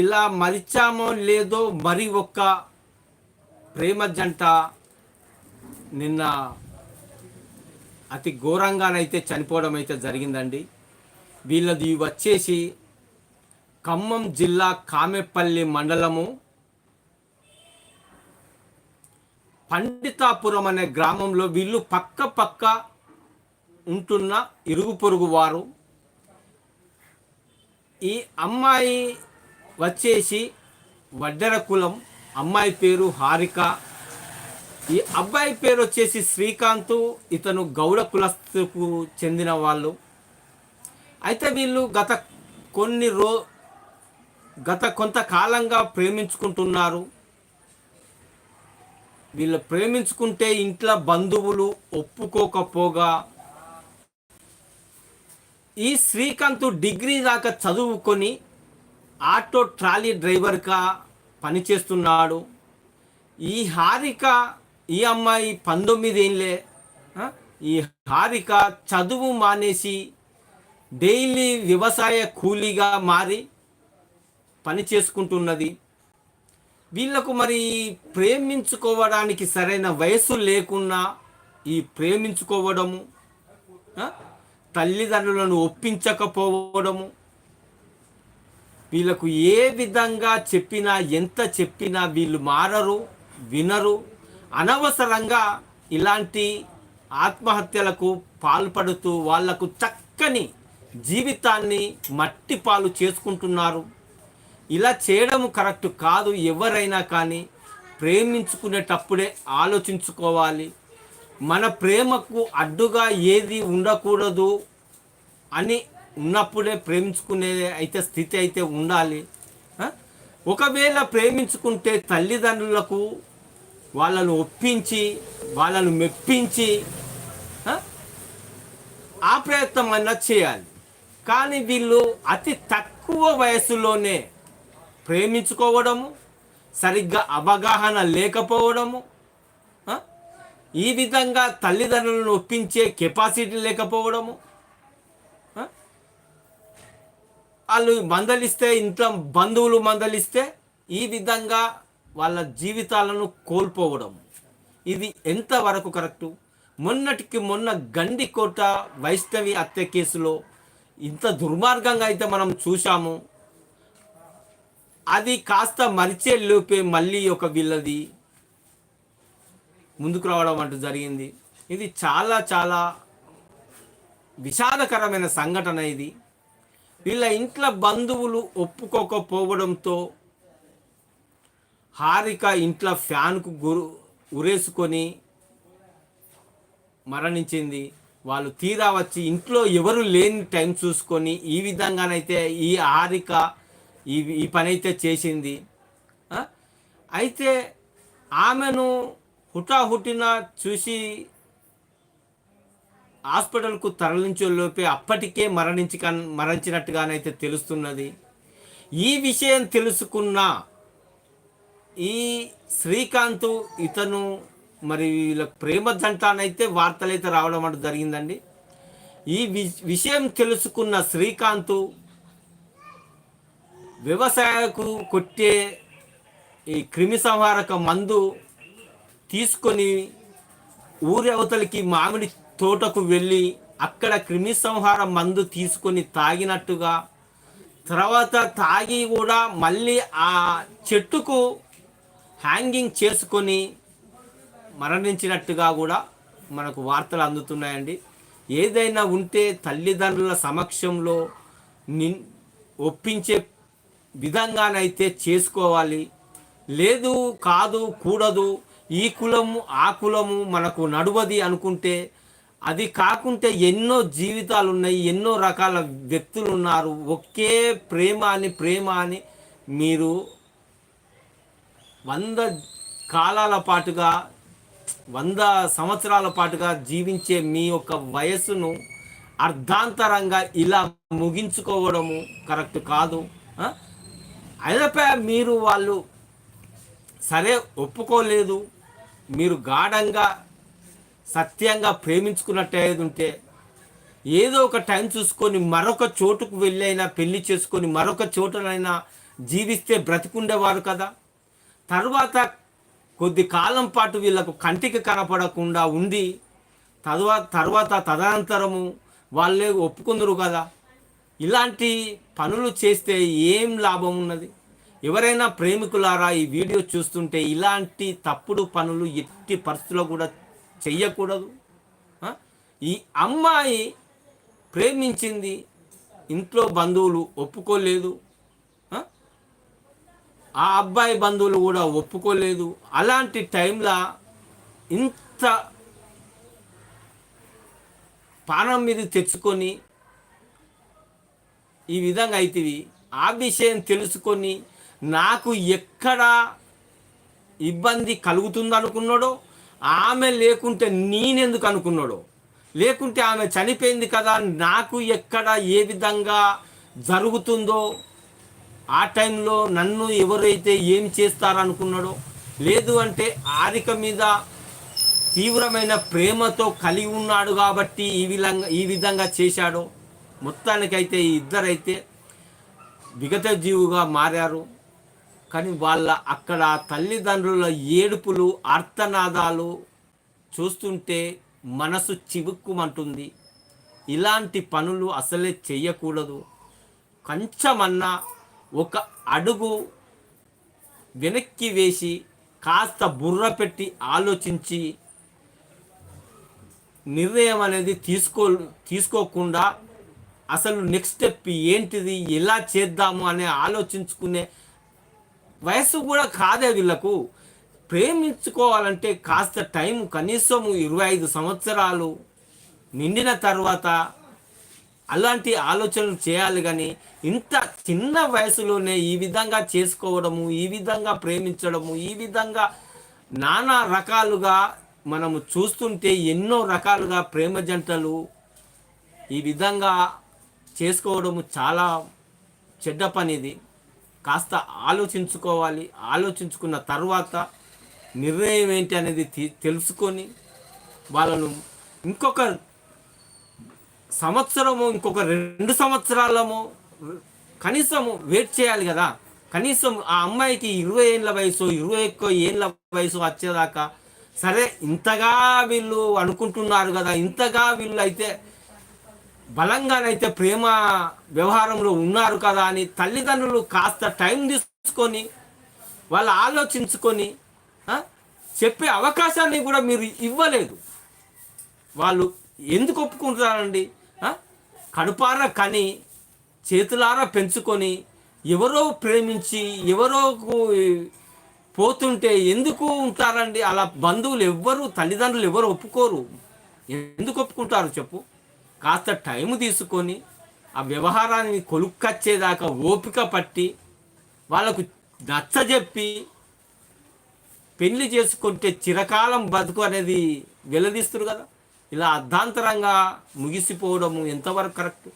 ఇలా మరిచామో లేదో మరి ఒక్క ప్రేమ జంట నిన్న అతి ఘోరంగానైతే చనిపోవడం అయితే జరిగిందండి. వీళ్ళది వచ్చేసి ఖమ్మం జిల్లా కామెపల్లి మండలము. పండితాపురం అనే గ్రామంలో వీళ్ళు పక్క పక్క ఉంటున్న ఇరుగు పొరుగు వారు. ఈ అమ్మాయి వచ్చేసి వడ్డెర కులం అమ్మాయి పేరు హారిక. ఈ అబ్బాయి పేరు వచ్చేసి శ్రీకాంత్ ఇతను గౌడ కులస్తుకు చెందిన వాళ్ళు. అయితే వీళ్ళు గత కొన్ని రో గత కొంతకాలంగా ప్రేమించుకుంటున్నారు. వీళ్ళు ప్రేమించుకుంటే ఇంట్లో బంధువులు ఒప్పుకోకపోగా ఈ శ్రీకాంత్ డిగ్రీ దాకా చదువుకొని ఆటో ట్రాలీ డ్రైవర్గా పనిచేస్తున్నాడు. ఈ హారిక ఈ అమ్మాయి పంతొమ్మిదేళ్ళే ఈ హారిక చదువు మానేసి డైలీ వ్యవసాయ కూలీగా మారి పని చేసుకుంటున్నది. వీళ్ళకు మరి ప్రేమించుకోవడానికి సరైన వయసు లేకున్నా ఈ ప్రేమించుకోవడము తల్లిదండ్రులను ఒప్పించకపోవడము వీళ్ళకు ఏ విధంగా చెప్పినా ఎంత చెప్పినా వీళ్ళు మారరు వినరు. అనవసరంగా ఇలాంటి ఆత్మహత్యలకు పాల్పడుతూ వాళ్ళకు చక్కని జీవితాన్ని మట్టి పాలు చేసుకుంటున్నారు. ఇలా చేయడం కరెక్ట్ కాదు ఎవరైనా కానీ ప్రేమించుకునేటప్పుడే ఆలోచించుకోవాలి. మన ప్రేమకు అడ్డుగా ఏది ఉండకూడదు అని ఉన్నప్పుడే ప్రేమించుకునే అయితే స్థితి అయితే ఉండాలి. ఒకవేళ ప్రేమించుకుంటే తల్లిదండ్రులకు వాళ్ళను ఒప్పించి వాళ్ళను మెప్పించి ఆ? ప్రయత్నం అన్నా చేయాలి. కానీ వీళ్ళు అతి తక్కువ వయసులోనే ప్రేమించుకోవడము సరిగ్గా అవగాహన లేకపోవడము ఈ విధంగా తల్లిదండ్రులను ఒప్పించే కెపాసిటీ లేకపోవడము ఆ? వాళ్ళు మందలిస్తే ఇంట్లో బంధువులు మందలిస్తే ఈ విధంగా వాళ్ళ జీవితాలను కోల్పోవడం. ఇది ఎంతవరకు కరెక్టు? మొన్నటికి మొన్న గండికోట వైష్ణవి హత్య కేసులో ఇంత దుర్మార్గంగా అయితే మనం చూసాము అది కాస్త మరిచే లోపే మళ్ళీ ఒక వీళ్ళది ముందుకు రావడం అంటూ జరిగింది. ఇది చాలా చాలా విషాదకరమైన సంఘటన ఇది. వీళ్ళ ఇంట్లో బంధువులు ఒప్పుకోకపోవడంతో హారిక ఇంట్లో ఫ్యాన్కు గురు ఉరేసుకొని మరణించింది. వాళ్ళు తీరా వచ్చి ఇంట్లో ఎవరు లేని టైం చూసుకొని ఈ విధంగానైతే ఈ హారిక ఈ ఈ పని అయితే చేసింది అయితే ఆమెను హుటాహుటిన చూసి హాస్పిటల్కు తరలించేలోపే అప్పటికే మరణించి మరణించినట్టుగానైతే తెలుస్తున్నది. ఈ విషయం తెలుసుకున్న ఈ శ్రీకాంత్ ఇతను మరి వీళ్ళ ప్రేమ జంటానైతే వార్తలైతే రావడం అంటూ జరిగిందండి. ఈ వి- విషయం తెలుసుకున్న శ్రీకాంత్ వ్యవసాయకు కొట్టే ఈ క్రిమి సంహారక మందు తీసుకొని ఊరి అవతలికి మామిడి తోటకు వెళ్ళి అక్కడ క్రిమి సంహార మందు తీసుకొని తాగినట్టుగా తర్వాత తాగి కూడా మళ్ళీ ఆ చెట్టుకు హ్యాంగింగ్ చేసుకొని మరణించినట్టుగా కూడా మనకు వార్తలు అందుతున్నాయండి. ఏదైనా ఉంటే తల్లిదండ్రుల సమక్షంలో నిన్ ఒప్పించే విధంగానైతే చేసుకోవాలి. లేదు కాదు కూడదు ఈ కులము ఆ కులము మనకు నడువది అనుకుంటే అది కాకుంటే ఎన్నో జీవితాలు ఉన్నాయి ఎన్నో రకాల వ్యక్తులు ఉన్నారు ఒకే ప్రేమ అని ప్రేమ అని మీరు వంద కాలాల పాటుగా వంద సంవత్సరాల పాటుగా జీవించే మీ యొక్క వయస్సును అర్ధాంతరంగా ఇలా ముగించుకోవడము కరెక్ట్ కాదు. ఆ? అయినపై మీరు వాళ్ళు సరే ఒప్పుకోలేదు. మీరు గాఢంగా సత్యంగా ప్రేమించుకున్నట్టు ఉంటే ఏదో ఒక టైం చూసుకొని మరొక చోటుకు వెళ్ళైనా పెళ్ళి చేసుకొని మరొక చోటనైనా జీవిస్తే బ్రతికుండేవారు కదా. తర్వాత కొద్ది కాలం పాటు వీళ్ళకు కంటికి కనపడకుండా ఉండి తర్వాత తర్వాత తదనంతరము వాళ్ళే ఒప్పుకుందరు కదా. ఇలాంటి పనులు చేస్తే ఏం లాభం ఉన్నది? ఎవరైనా ప్రేమికులారా ఈ వీడియో చూస్తుంటే ఇలాంటి తప్పుడు పనులు ఎట్టి పరిస్థితుల్లో కూడా చెయ్యకూడదు. ఈ అమ్మాయి ప్రేమించింది ఇంట్లో బంధువులు ఒప్పుకోలేదు. ఆ? అబ్బాయి బంధువులు కూడా ఒప్పుకోలేదు. అలాంటి టైంలో ఇంత పానం మీద తెచ్చుకొని ఈ విధంగా అవుతుంది ఆ విషయం తెలుసుకొని నాకు ఎక్కడ ఇబ్బంది కలుగుతుందనుకున్నాడో ఆమె లేకుంటే నేనెందుకు అనుకున్నాడో? లేకుంటే ఆమె చనిపోయింది కదా నాకు ఎక్కడ ఏ విధంగా జరుగుతుందో ఆ టైంలో నన్ను ఎవరైతే ఏం చేస్తారనుకున్నాడో? లేదు అంటే ఆరిక మీద తీవ్రమైన ప్రేమతో కలిగి ఉన్నాడు కాబట్టి ఈ విధంగా ఈ విధంగా చేశాడో. మొత్తానికైతే ఈ ఇద్దరైతే విగత జీవుగా మారారు. కానీ వాళ్ళ అక్కడ తల్లిదండ్రుల ఏడుపులు ఆర్తనాదాలు చూస్తుంటే మనసు చివుక్కుమంటుంది. ఇలాంటి పనులు అసలే చెయ్యకూడదు. కొంచెమన్నా ఒక అడుగు వెనక్కి వేసి కాస్త బుర్ర పెట్టి ఆలోచించి నిర్ణయం అనేది తీసుకో తీసుకోకుండా అసలు నెక్స్ట్ స్టెప్ ఏంటిది ఎలా చేద్దాము అనే ఆలోచించుకునే వయస్సు కూడా కాదే వీళ్ళకు ప్రేమించుకోవాలంటే కాస్త టైం కనీసం ఇరవై ఐదు సంవత్సరాలు నిండిన తర్వాత అలాంటి ఆలోచనలు చేయాలి కానీ ఇంత చిన్న వయసులోనే ఈ విధంగా చేసుకోవడము ఈ విధంగా ప్రేమించడము ఈ విధంగా నానా రకాలుగా మనము చూస్తుంటే ఎన్నో రకాలుగా ప్రేమ జంటలు ఈ విధంగా చేసుకోవడము చాలా చెడ్డ పనిది. కాస్త ఆలోచించుకోవాలి. ఆలోచించుకున్న తర్వాత నిర్ణయం ఏంటి అనేది తీ- తెలుసుకొని వాళ్ళను ఇంకొక సంవత్సరము ఇంకొక రెండు సంవత్సరాలము కనీసము వెయిట్ చేయాలి కదా. కనీసం ఆ అమ్మాయికి ఇరవై ఏళ్ళ వయసు ఇరవై ఎక్కువ ఏళ్ళ వయసు వచ్చేదాకా సరే ఇంతగా వీళ్ళు అనుకుంటున్నారు కదా ఇంతగా వీళ్ళు అయితే బలంగానైతే ప్రేమ వ్యవహారంలో ఉన్నారు కదా అని తల్లిదండ్రులు కాస్త టైం తీసుకొని వాళ్ళు ఆలోచించుకొని చెప్పే అవకాశాన్ని కూడా మీరు ఇవ్వలేదు. వాళ్ళు ఎందుకు ఒప్పుకుంటారండి కడుపార కని చేతులారా పెంచుకొని ఎవరో ప్రేమించి ఎవరో పోతుంటే ఎందుకు ఉంటారండి? అలా బంధువులు ఎవ్వరు తల్లిదండ్రులు ఎవరు ఒప్పుకోరు. ఎందుకు ఒప్పుకుంటారు చెప్పు? కాస్త టైం తీసుకొని ఆ వ్యవహారాన్ని కొలుక్కచ్చేదాకా ఓపిక పట్టి వాళ్ళకు నచ్చజెప్పి పెళ్ళి చేసుకుంటే చిరకాలం బతుకు అనేది వెల్లదీస్తారు కదా. ఇలా అర్ధాంతరంగా ముగిసిపోవడము ఎంతవరకు కరెక్ట్?